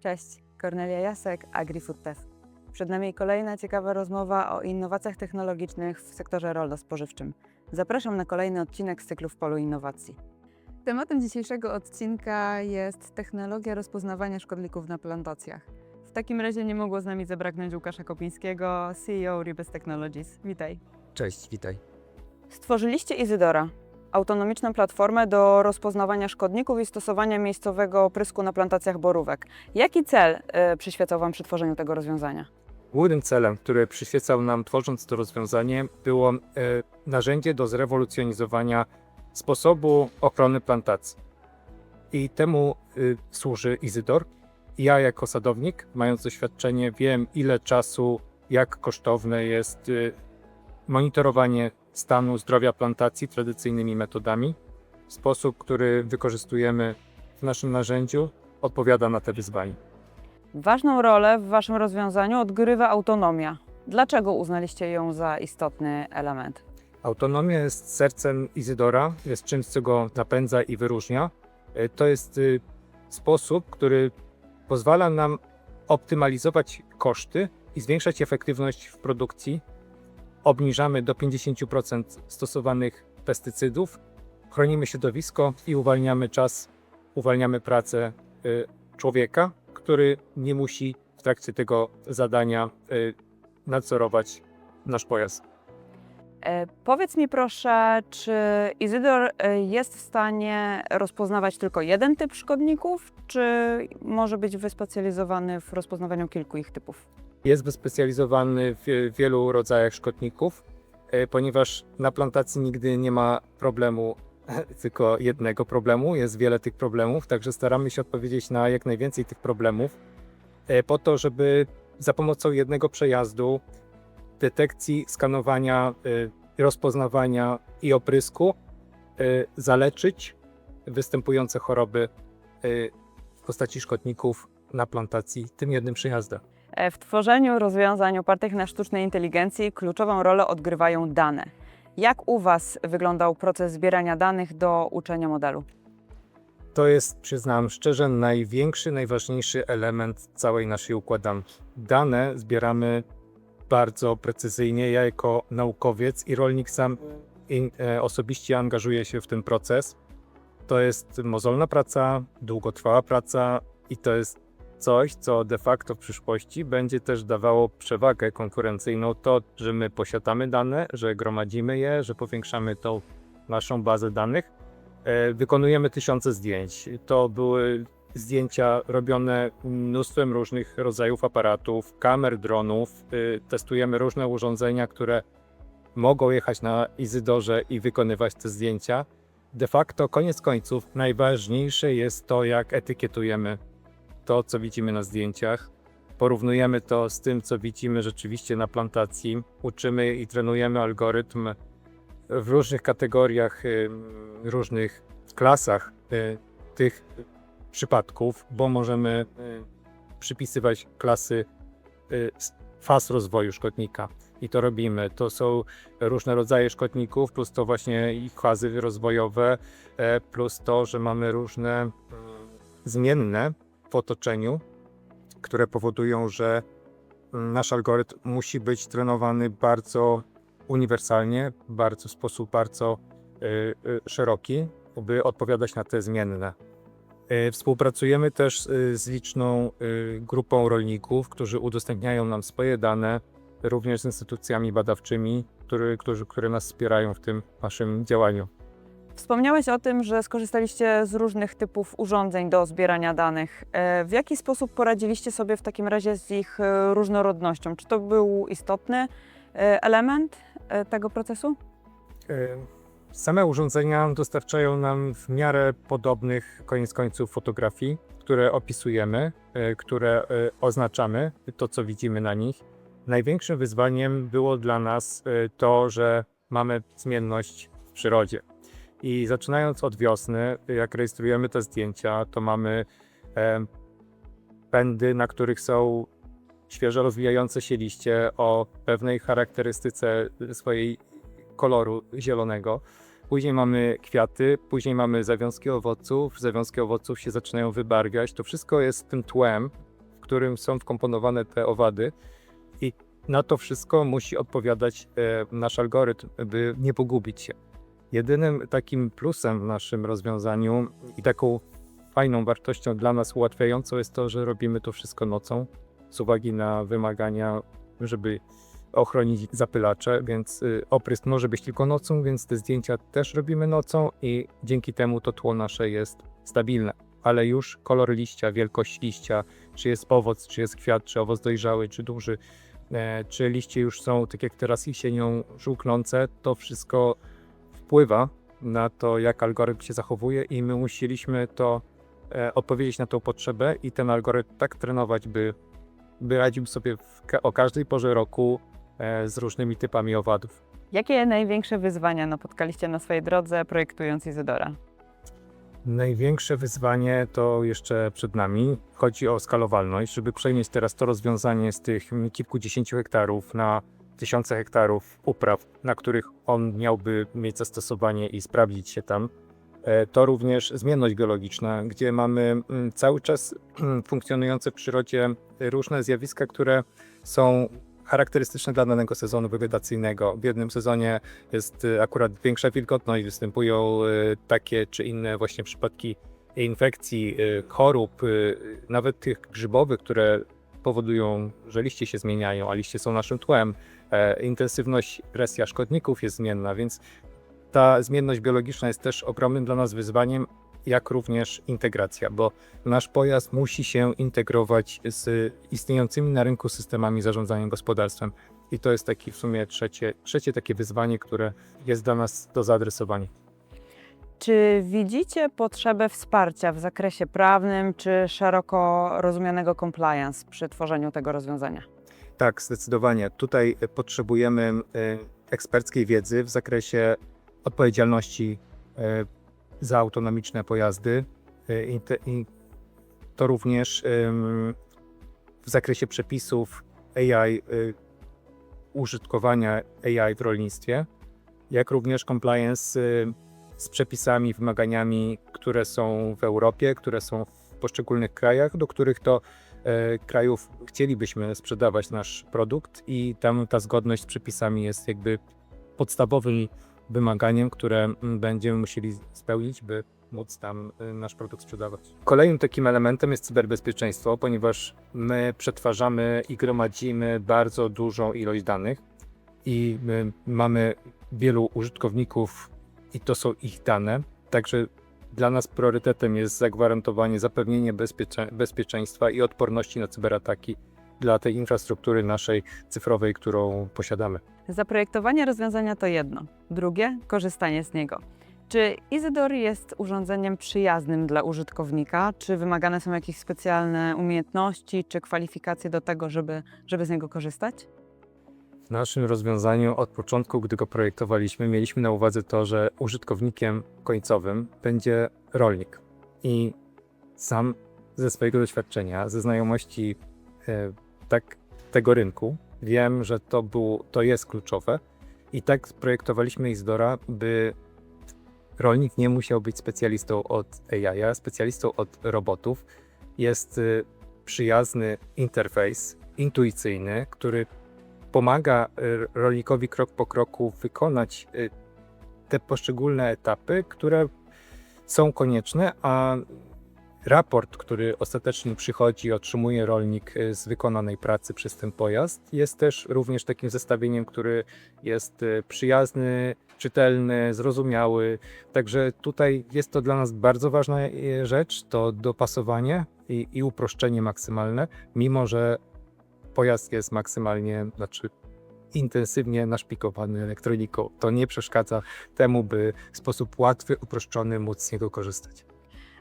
Cześć, Kornelia Jasek, AgriFood Tech. Przed nami kolejna ciekawa rozmowa o innowacjach technologicznych w sektorze rolno-spożywczym. Zapraszam na kolejny odcinek z cyklu w polu innowacji. Tematem dzisiejszego odcinka jest technologia rozpoznawania szkodników na plantacjach. W takim razie nie mogło z nami zabraknąć Łukasza Kopińskiego, CEO Ribes Technologies. Witaj. Cześć, witaj. Stworzyliście Izydora, autonomiczną platformę do rozpoznawania szkodników i stosowania miejscowego prysku na plantacjach borówek. Jaki cel y, przyświecał Wam przy tworzeniu tego rozwiązania? Głównym celem, który przyświecał nam tworząc to rozwiązanie, było e, narzędzie do zrewolucjonizowania sposobu ochrony plantacji. I temu y, służy Izydor. Ja jako sadownik, mając doświadczenie, wiem ile czasu, jak kosztowne jest y, monitorowanie stanu zdrowia plantacji tradycyjnymi metodami. Sposób, który wykorzystujemy w naszym narzędziu, odpowiada na te wyzwania. Ważną rolę w Waszym rozwiązaniu odgrywa autonomia. Dlaczego uznaliście ją za istotny element? Autonomia jest sercem Izydora, jest czymś, co go napędza i wyróżnia. E, To jest y, sposób, który pozwala nam optymalizować koszty i zwiększać efektywność w produkcji. Obniżamy do 50% stosowanych pestycydów, chronimy środowisko i uwalniamy czas, uwalniamy pracę y, człowieka, który nie musi w trakcie tego zadania y, nadzorować nasz pojazd. E, powiedz mi proszę, czy Izydor e, jest w stanie rozpoznawać tylko jeden typ szkodników, czy może być wyspecjalizowany w rozpoznawaniu kilku ich typów? Jest wyspecjalizowany w wielu rodzajach szkodników, e, ponieważ na plantacji nigdy nie ma problemu, tylko jednego problemu, jest wiele tych problemów, także staramy się odpowiedzieć na jak najwięcej tych problemów, e, po to, żeby za pomocą jednego przejazdu, detekcji, skanowania, e, rozpoznawania i oprysku zaleczyć występujące choroby w postaci szkodników na plantacji tym jednym przejazdem. W tworzeniu rozwiązań opartych na sztucznej inteligencji kluczową rolę odgrywają dane. Jak u Was wyglądał proces zbierania danych do uczenia modelu? To jest, przyznam szczerze, największy, najważniejszy element całej naszej układanki. Dane zbieramy bardzo precyzyjnie. Ja jako naukowiec i rolnik sam in, e, osobiście angażuję się w ten proces. To jest mozolna praca, długotrwała praca i to jest coś, co de facto w przyszłości będzie też dawało przewagę konkurencyjną. To, że my posiadamy dane, że gromadzimy je, że powiększamy tą naszą bazę danych. E, Wykonujemy tysiące zdjęć. To były zdjęcia robione mnóstwem różnych rodzajów aparatów, kamer, dronów. Y, Testujemy różne urządzenia, które mogą jechać na Izydorze i wykonywać te zdjęcia. De facto, koniec końców, najważniejsze jest to, jak etykietujemy to, co widzimy na zdjęciach. Porównujemy to z tym, co widzimy rzeczywiście na plantacji. Uczymy i trenujemy algorytm w różnych kategoriach, y, różnych klasach y, tych przypadków, bo możemy y, przypisywać klasy faz rozwoju szkodnika. I to robimy. To są różne rodzaje szkodników, plus to właśnie ich fazy rozwojowe, e, plus to, że mamy różne mm, zmienne w otoczeniu, które powodują, że nasz algorytm musi być trenowany bardzo uniwersalnie, bardzo w sposób bardzo y, y, szeroki, by odpowiadać na te zmienne. Y, Współpracujemy też y, z liczną y, grupą rolników, którzy udostępniają nam swoje dane, również z instytucjami badawczymi, który, którzy, które nas wspierają w tym naszym działaniu. Wspomniałeś o tym, że skorzystaliście z różnych typów urządzeń do zbierania danych. E, W jaki sposób poradziliście sobie w takim razie z ich e, różnorodnością? Czy to był istotny e, element tego procesu? Same urządzenia dostarczają nam w miarę podobnych, koniec końców, fotografii, które opisujemy, które oznaczamy, to co widzimy na nich. Największym wyzwaniem było dla nas to, że mamy zmienność w przyrodzie. I zaczynając od wiosny, jak rejestrujemy te zdjęcia, to mamy e, pędy, na których są świeżo rozwijające się liście o pewnej charakterystyce swojej koloru zielonego. Później mamy kwiaty, później mamy zawiązki owoców, zawiązki owoców się zaczynają wybarwiać. To wszystko jest tym tłem, którym są wkomponowane te owady. I na to wszystko musi odpowiadać e, nasz algorytm, by nie pogubić się. Jedynym takim plusem w naszym rozwiązaniu i taką fajną wartością dla nas ułatwiającą jest to, że robimy to wszystko nocą z uwagi na wymagania, żeby ochronić zapylacze, więc y, oprysk może być tylko nocą, więc te zdjęcia też robimy nocą i dzięki temu to tło nasze jest stabilne. Ale już kolor liścia, wielkość liścia, czy jest owoc, czy jest kwiat, czy owoc dojrzały, czy duży, e, czy liście już są, tak jak teraz jesienią, żółknące, to wszystko wpływa na to, jak algorytm się zachowuje i my musieliśmy to e, odpowiedzieć na tą potrzebę i ten algorytm tak trenować, by, by radził sobie ka- o każdej porze roku e, z różnymi typami owadów. Jakie największe wyzwania napotkaliście na swojej drodze projektując Izydora? Największe wyzwanie to jeszcze przed nami. Chodzi o skalowalność, żeby przenieść teraz to rozwiązanie z tych kilkudziesięciu hektarów na tysiące hektarów upraw, na których on miałby mieć zastosowanie i sprawdzić się tam. E, To również zmienność geologiczna, gdzie mamy mm, cały czas mm, funkcjonujące w przyrodzie różne zjawiska, które są charakterystyczne dla danego sezonu wegetacyjnego. W jednym sezonie jest y, akurat większa wilgotność, występują y, takie czy inne właśnie przypadki infekcji, y, chorób, nawet tych grzybowych, które powodują, że liście się zmieniają, a liście są naszym tłem. E, Intensywność presja szkodników jest zmienna, więc ta zmienność biologiczna jest też ogromnym dla nas wyzwaniem, jak również integracja, bo nasz pojazd musi się integrować z istniejącymi na rynku systemami zarządzania gospodarstwem. I to jest taki w sumie trzecie, trzecie takie wyzwanie, które jest dla nas do zaadresowania. Czy widzicie potrzebę wsparcia w zakresie prawnym czy szeroko rozumianego compliance przy tworzeniu tego rozwiązania? Tak, zdecydowanie. Tutaj e, potrzebujemy e, eksperckiej wiedzy w zakresie odpowiedzialności e, za autonomiczne pojazdy i, to również w zakresie przepisów AI, użytkowania AI w rolnictwie, jak również compliance z przepisami, wymaganiami, które są w Europie, które są w poszczególnych krajach, do których to krajów chcielibyśmy sprzedawać nasz produkt i tam ta zgodność z przepisami jest jakby podstawowym wymaganiem, które będziemy musieli spełnić, by móc tam y, nasz produkt sprzedawać. Kolejnym takim elementem jest cyberbezpieczeństwo, ponieważ my przetwarzamy i gromadzimy bardzo dużą ilość danych i my mamy wielu użytkowników i to są ich dane, także dla nas priorytetem jest zagwarantowanie, zapewnienie bezpiecze, bezpieczeństwa i odporności na cyberataki dla tej infrastruktury naszej cyfrowej, którą posiadamy. Zaprojektowanie rozwiązania to jedno, drugie korzystanie z niego. Czy Izydor jest urządzeniem przyjaznym dla użytkownika? Czy wymagane są jakieś specjalne umiejętności czy kwalifikacje do tego, żeby, żeby z niego korzystać? W naszym rozwiązaniu od początku, gdy go projektowaliśmy, mieliśmy na uwadze to, że użytkownikiem końcowym będzie rolnik. I sam ze swojego doświadczenia, ze znajomości e, tak, tego rynku, wiem, że to, był, to jest kluczowe. I tak projektowaliśmy Izdora, by rolnik nie musiał być specjalistą od AI, a specjalistą od robotów. Jest y, przyjazny interfejs, intuicyjny, który pomaga y, rolnikowi krok po kroku wykonać y, te poszczególne etapy, które są konieczne, a raport, który ostatecznie przychodzi, otrzymuje rolnik y, z wykonanej pracy przez ten pojazd, jest też również takim zestawieniem, który jest przyjazny, czytelny, zrozumiały. Także tutaj jest to dla nas bardzo ważna rzecz, to dopasowanie i, i uproszczenie maksymalne, mimo że pojazd jest maksymalnie, znaczy intensywnie naszpikowany elektroniką. To nie przeszkadza temu, by w sposób łatwy, uproszczony móc z niego korzystać.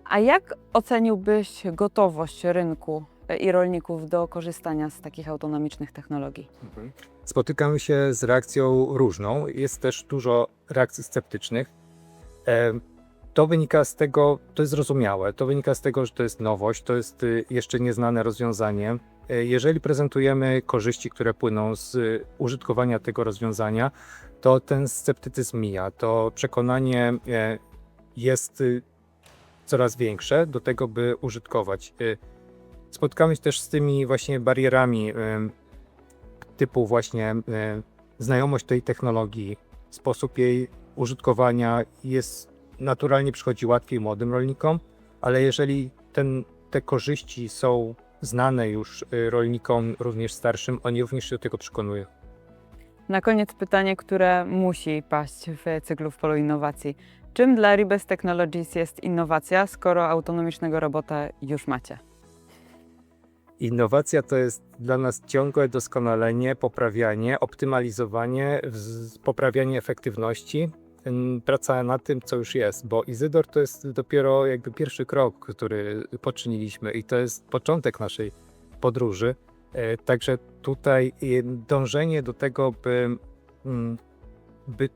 A jak oceniłbyś gotowość rynku e, i rolników do korzystania z takich autonomicznych technologii? Spotykamy się z reakcją różną. Jest też dużo reakcji sceptycznych. Em, To wynika z tego, to jest zrozumiałe, to wynika z tego, że to jest nowość, to jest y, jeszcze nieznane rozwiązanie. E, Jeżeli prezentujemy korzyści, które płyną z użytkowania tego rozwiązania, to ten sceptycyzm mija, to przekonanie e, jest y, coraz większe do tego, by użytkować. Y, spotkamy się też z tymi właśnie barierami typu właśnie znajomość tej technologii, sposób jej użytkowania jest naturalnie przychodzi łatwiej młodym rolnikom, ale jeżeli ten, te korzyści są znane już y, rolnikom również starszym, oni również się do tego przekonują. Na koniec pytanie, które musi paść w cyklu w polu innowacji. Czym dla Ribes Technologies jest innowacja, skoro autonomicznego robota już macie? Innowacja to jest dla nas ciągłe doskonalenie, poprawianie, optymalizowanie, poprawianie efektywności, praca na tym, co już jest, bo Izydor to jest dopiero jakby pierwszy krok, który poczyniliśmy i to jest początek naszej podróży. E, Także tutaj y, dążenie do tego, by, mm, by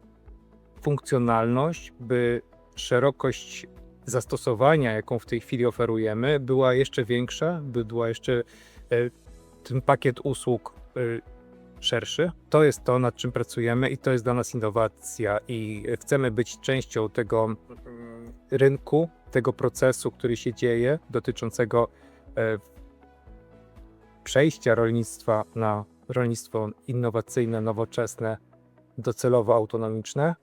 funkcjonalność, by szerokość zastosowania, jaką w tej chwili oferujemy, była jeszcze większa, by była jeszcze e, ten pakiet usług e, szerszy. To jest to, nad czym pracujemy i to jest dla nas innowacja i chcemy być częścią tego mm, rynku, tego procesu, który się dzieje, dotyczącego e, przejścia rolnictwa na rolnictwo innowacyjne, nowoczesne, docelowo autonomiczne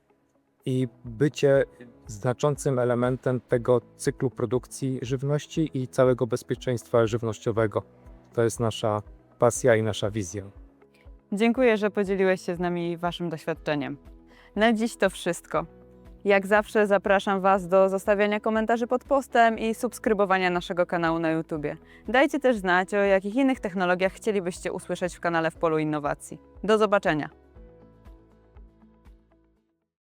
i bycie znaczącym elementem tego cyklu produkcji żywności i całego bezpieczeństwa żywnościowego. To jest nasza pasja i nasza wizja. Dziękuję, że podzieliłeś się z nami Waszym doświadczeniem. Na dziś to wszystko. Jak zawsze zapraszam Was do zostawiania komentarzy pod postem i subskrybowania naszego kanału na YouTube. Dajcie też znać, o jakich innych technologiach chcielibyście usłyszeć w kanale w polu innowacji. Do zobaczenia!